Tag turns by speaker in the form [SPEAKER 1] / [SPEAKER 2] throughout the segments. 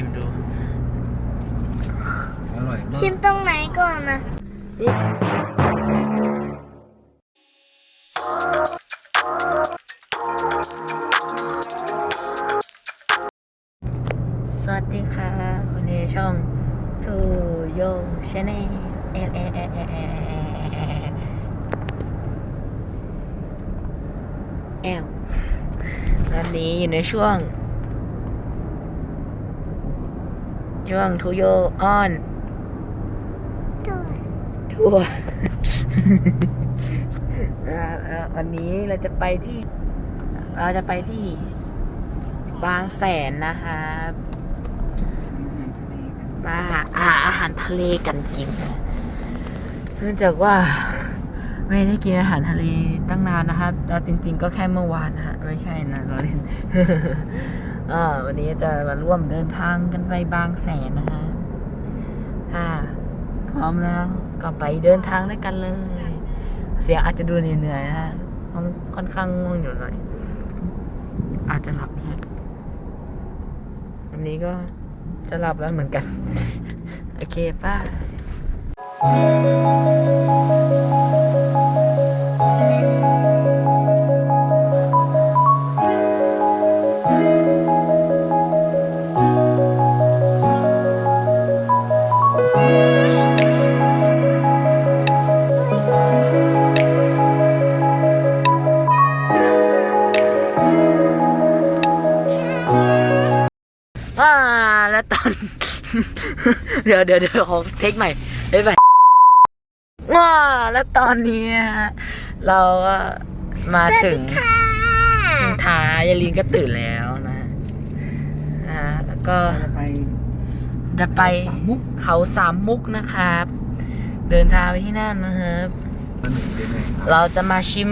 [SPEAKER 1] ชิมดู
[SPEAKER 2] อร่อยมาก
[SPEAKER 3] ชิมตรงไหนก่อนนะ
[SPEAKER 1] สวัสดีค่ะวันนี้ช่อง To Yo Channel เอลเอลเอลเอลเอลเอลวันนี้อยู่ในช่วง ช่วงทัวร์อ่าอ่าวันนี้เราจะไปที่ เราจะไปที่บางแสนนะคะมาหาหาอาหารทะเลกันกิน เนื่องจากว่าไม่ได้กินอาหารทะเลตั้งนานนะคะแต่จริง ๆ ก็แค่เมื่อวานนะฮะไม่ใช่นะเราเล่น อ่าวันนี้จะมาร่วมเดินทางกันไปบางแสนนะคะอ่าพร้อมแล้วก็ไปเดินทางด้วยกันเลย เสียงอาจจะดูเหนื่อยๆนะฮะค่อนข้างง่วงอยู่หน่อย อาจจะหลับนะฮะวันนี้ก็จะหลับแล้วเหมือนกัน โอเคป้าอ่า เดี๋ยวเดี๋ยวเดี๋ยวขอเทคใหม่ได้ไหมว้าแล้วตอนนี้นะฮะเราก็มาถึง
[SPEAKER 3] ค่ะ
[SPEAKER 1] ถึงท้ายยายลินก็ตื่นแล้วนะนะฮะแล้วก็
[SPEAKER 2] จะไป
[SPEAKER 1] จะไป
[SPEAKER 2] สามมุก
[SPEAKER 1] เขาสามมุกนะครับ เดินทางไปที่นั่นนะครับ
[SPEAKER 2] มันหนึ่งเป็นไงครับ
[SPEAKER 1] เราจะมาชิม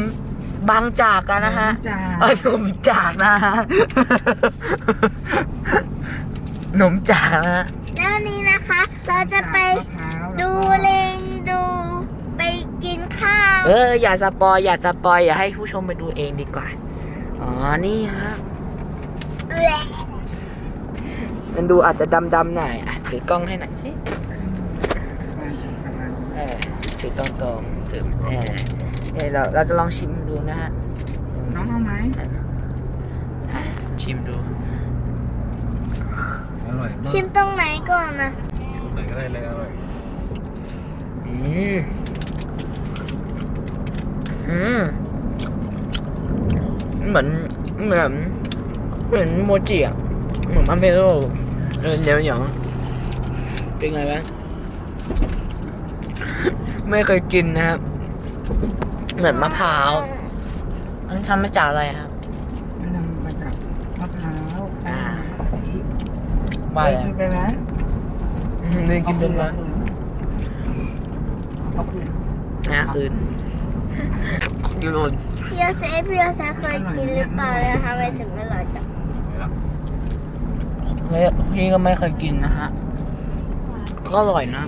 [SPEAKER 1] บางจากกันนะฮะ
[SPEAKER 2] จ้า
[SPEAKER 1] เออหนมจากนะฮะหนมจากนะฮะ
[SPEAKER 3] แล้ ววันนี้นะคะ เราจะไปดูลิงดูไปกินข้าว
[SPEAKER 1] เอออย่าสปอยอย่าสปอยอย่าให้ผู้ชมไปดูเองดีกว่า อ๋อ นี่ฮะ
[SPEAKER 3] เอื้อ
[SPEAKER 1] มันดูอาจจะดำๆหน่อยอะถือกล้องให้หน่อยสิเออถือตรงๆถือเออเออเราเราจะลองชิมดูนะฮะ
[SPEAKER 2] น้องเอาไหม
[SPEAKER 1] อะชิมดู
[SPEAKER 2] อร่อยมาก
[SPEAKER 3] ชิมตรงไหนก่อนนะ
[SPEAKER 2] ตรงไหนก็ได้เลยอร่อย
[SPEAKER 1] อืมอืมเหมือนเหมือนเหมือนโมจิอะเหมือนมันเมโลเออเหนียวเหนียวเป็นไงบ้างไม่เคยกินนะครับ เหมือนมะพร้าวมันทำมาจากอะไรครับ
[SPEAKER 2] มันทำมาจากมะพร้าว
[SPEAKER 1] อ่า
[SPEAKER 2] ไป
[SPEAKER 1] ว่าอะไร
[SPEAKER 2] กินไปไหม
[SPEAKER 1] อืมนี่กินเป็นไหม
[SPEAKER 2] เอาคืน
[SPEAKER 1] ห้าคืนยูโรน
[SPEAKER 3] พี่โยเซฟพี่โยเซฟเคยกินหรือเปล่าเลยทำไมถึงไม่อร่อยจัง
[SPEAKER 1] เฮ้ยพี่ก็ไม่เคยกินนะฮะ ก็อร่อยนะ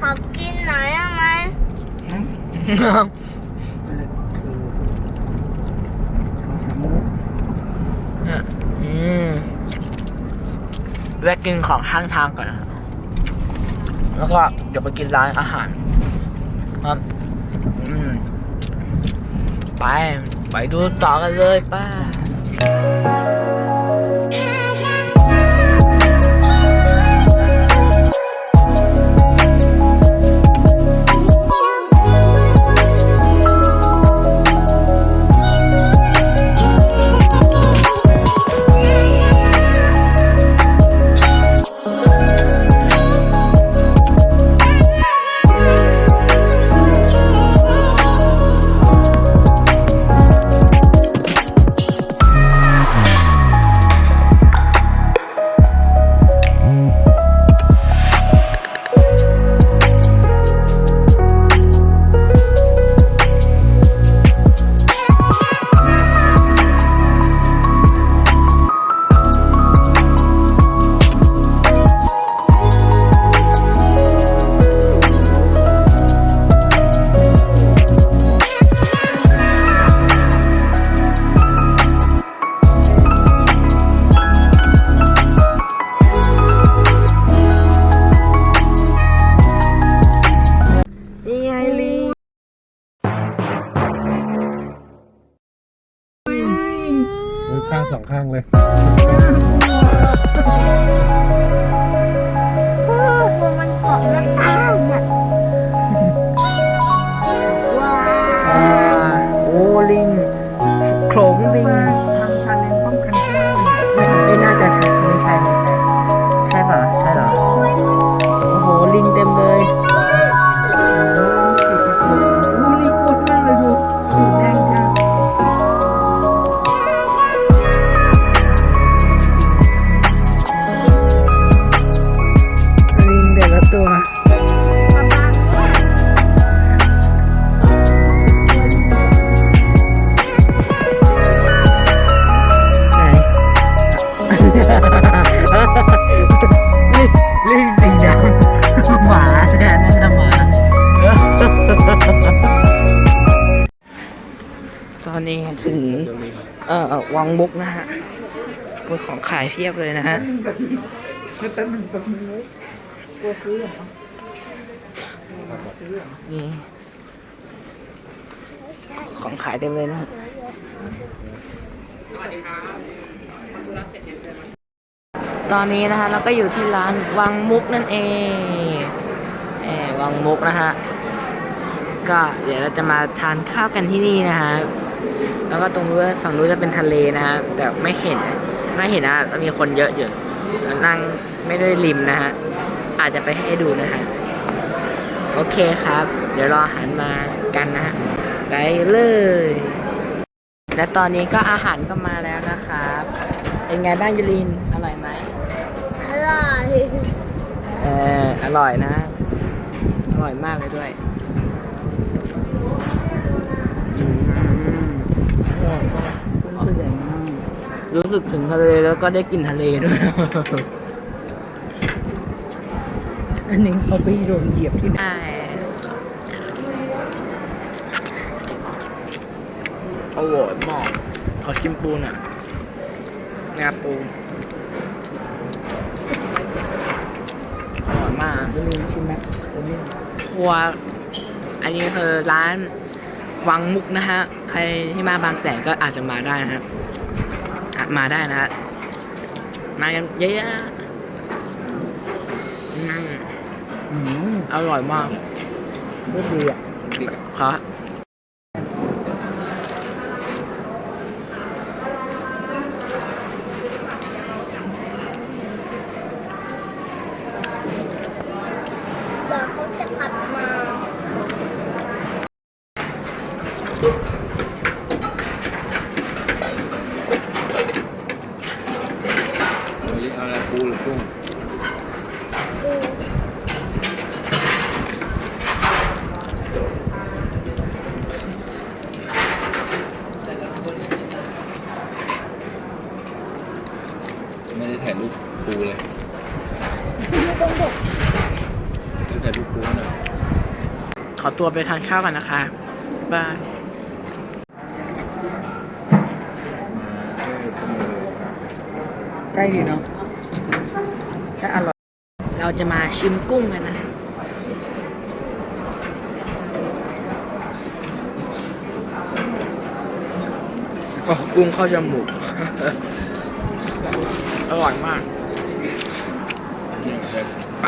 [SPEAKER 3] ขอกินหน่อยได้ไหม
[SPEAKER 2] อะไรคือเอาสามมุก
[SPEAKER 1] อืม แวะกินของข้างทางก่อนนะแล้วก็เดี๋ยวไปกินร้านอาหารครับอืมไป ไปดูต่อกันเลยป้า
[SPEAKER 3] วั
[SPEAKER 1] งมุ
[SPEAKER 2] ก
[SPEAKER 1] นะฮะมีของขายเพียบเลยนะฮะ
[SPEAKER 2] ไม่เป็นมันแบบนี้
[SPEAKER 1] นี่ของขายเต็มเลยนะตอนนี้นะคะเราก็อยู่ที่ร้านวังมุกนั่นเองเออวังมุกนะฮะก็เดี๋ยวเราจะมาทานข้าวกันที่นี่นะฮะ แล้วก็ตรงนู้นฝั่งนู้นจะเป็นทะเลนะฮะแต่ไม่เห็นไม่เห็นนะมีคนเยอะอยู่นั่งไม่ได้ริมนะฮะอาจจะไปให้ดูนะฮะโอเคครับ เดี๋ยวรออาหารมากันนะฮะไปเลย และตอนนี้ก็อาหารก็มาแล้วนะครับ เป็นไงบ้างยูรินอร่อยไหม
[SPEAKER 3] อร่อย
[SPEAKER 1] เอออร่อยนะ อร่อยมากเลยด้วยอืม อร่อยมาก
[SPEAKER 2] ตัวใหญ่มาก
[SPEAKER 1] รู้สึกถึงทะเลแล้วก็ได้กลิ่นทะเลด้วย
[SPEAKER 2] อันนี้เขาไปโดนเหยียบที่ไหน
[SPEAKER 1] ใช่อร่อยมากขอชิมปูหน่ะงาปูอร่อยมาก
[SPEAKER 2] จะมีชิมไหมตัวนี้
[SPEAKER 1] ครัวอันนี้คือร้าน วังมุกนะฮะ ใครที่มาบางแสนก็อาจจะมาได้นะฮะอะมาได้นะฮะ มากันเยอะๆอืม
[SPEAKER 2] อืม
[SPEAKER 1] อร่อยมาก
[SPEAKER 2] ก็ดีอะ
[SPEAKER 1] ครับ
[SPEAKER 3] เดี๋ยวเขาจะกลับมา
[SPEAKER 2] เอาอะไรปูหรือกุ้ง ไม่ได้ถ่ายรูปปูเลยถ่ายรูปปูหน่อย
[SPEAKER 1] ขอ ตัวไปทานข้าวกันนะคะบาย
[SPEAKER 2] ใกล้ดีเนาะ
[SPEAKER 1] แค่อร่อย เราจะมาชิมกุ้งกันนะโอ้กุ้งเข้าจมูก อร่อยมาก ไป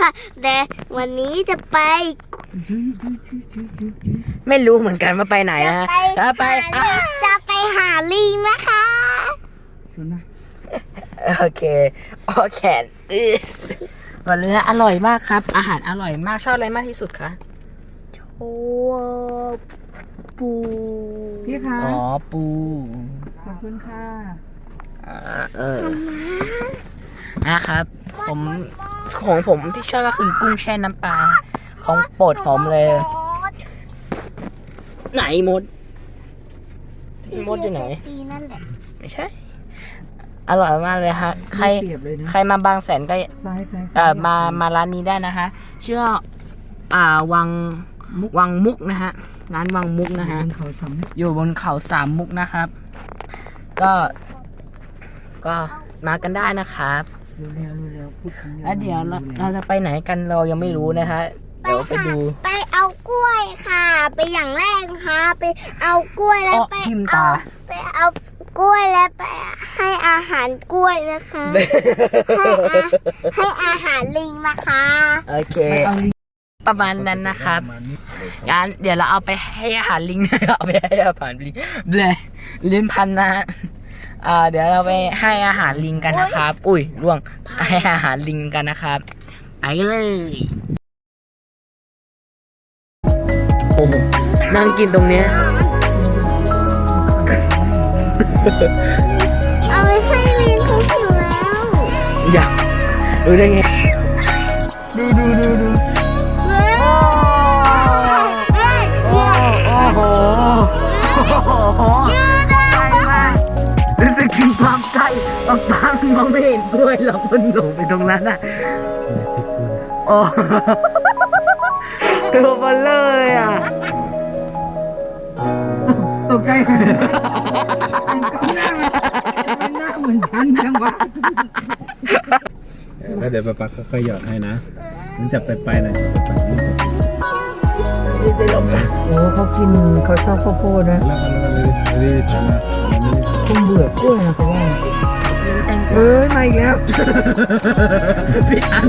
[SPEAKER 1] ค่ะ
[SPEAKER 3] แต่วันนี้จะไป
[SPEAKER 1] ไม่รู้เหมือนกันว่าไปไหนนะฮะ
[SPEAKER 3] จะ
[SPEAKER 1] จะ
[SPEAKER 3] ไป
[SPEAKER 1] ไปอะ
[SPEAKER 3] จะไปหาลิงนะคะ
[SPEAKER 2] ชวนนะ
[SPEAKER 1] โอเคโอแขนอือวันนี้อร่อยมากครับ อาหารอร่อยมากชอบอะไรมากที่สุดคะ
[SPEAKER 3] โอ้ปู
[SPEAKER 2] พี่คะ
[SPEAKER 1] อ๋อปู
[SPEAKER 2] ขอบคุณค่ะ
[SPEAKER 1] อ่าเออนะครับ ผม ของผมที่ชอบก็คือกุ้งแช่น้ำปลาของโปรดผมเลย ไหนมดมดอยู่ไหน
[SPEAKER 3] ตีนั่นแหละ
[SPEAKER 1] ไม่ใช่ อร่อยมากเลยฮะ ใคร
[SPEAKER 2] เปรียบเลยนะ
[SPEAKER 1] ใครมาบางแสนก็
[SPEAKER 2] ซ้ายซ้าย
[SPEAKER 1] เอ่อมามาร้านนี้ได้นะคะชื่อว่าอ่าวังวังมุกนะฮะร้านวังมุกนะฮะ
[SPEAKER 2] เขาซ้ำ
[SPEAKER 1] อยู่บนเขาสามมุกนะครับ ก็ ก็มากันได้นะครับ
[SPEAKER 2] เร็วๆเร็วๆพูดถึง
[SPEAKER 1] แล้วเดี๋ยวเราเราจะไปไหนกันเรายังไม่รู้นะคะ เดี๋ยวไปดู
[SPEAKER 3] ไปเอากล้วยค่ะ ไปอย่างแรกนะคะไปเอากล้วยแล้ว
[SPEAKER 1] อ้อ
[SPEAKER 3] ไป
[SPEAKER 1] ทิ่ม
[SPEAKER 3] เอา
[SPEAKER 1] ตา
[SPEAKER 3] ไปเอากล้วยแล้วไปให้อาหารกล้วยนะคะ ให้อาให้อาหารลิงนะคะ
[SPEAKER 1] โอเค
[SPEAKER 2] ไปเอาลิง
[SPEAKER 1] ประมาณนั้นนะครับ
[SPEAKER 2] มานี่
[SPEAKER 1] งั้นเดี๋ยวเราเอาไปให้อาหารลิง เอาไปให้อาหารลิงเบลลิ้นพันนะฮะ อ่าเดี๋ยวเราไปให้อาหารลิงกันนะครับ อุ้ยร่วงให้อาหารลิงกันนะครับไปเลยโอ้โหนั่งกินตรงเนี้ย
[SPEAKER 3] เอาไปให้ลิงเขาหิวแล้ว
[SPEAKER 1] อยากรู้ได้ไงดูดูดูดู
[SPEAKER 3] เว้ยเอ้ย
[SPEAKER 1] โอ้โอ้โห ถึงความใกล้บางบางมองไม่เห็นกล้วยหรอกมันหลงไปตรงนั้นอะ
[SPEAKER 2] เนี่ยติดกูนะ
[SPEAKER 1] โอ้ตัวเบลเลอร์เลยอะ
[SPEAKER 2] ตกใจอันก็หน้ามันหน้าเหมือนฉันจังวะ
[SPEAKER 4] แล้วเดี๋ยวป๊าป๊าค่อยๆหยอดให้นะมันจับไปไปๆหน่อยจับไปๆนี่จับ
[SPEAKER 2] โอ้เขากินเขาชอบข้าวโพดนะ
[SPEAKER 4] แล้วก็แล้วก็เลยเลยทำนะ
[SPEAKER 2] คงเบื่อกล้วยนะเขาว่าเอ้ยมาอีกแล้ว
[SPEAKER 1] พี่อัน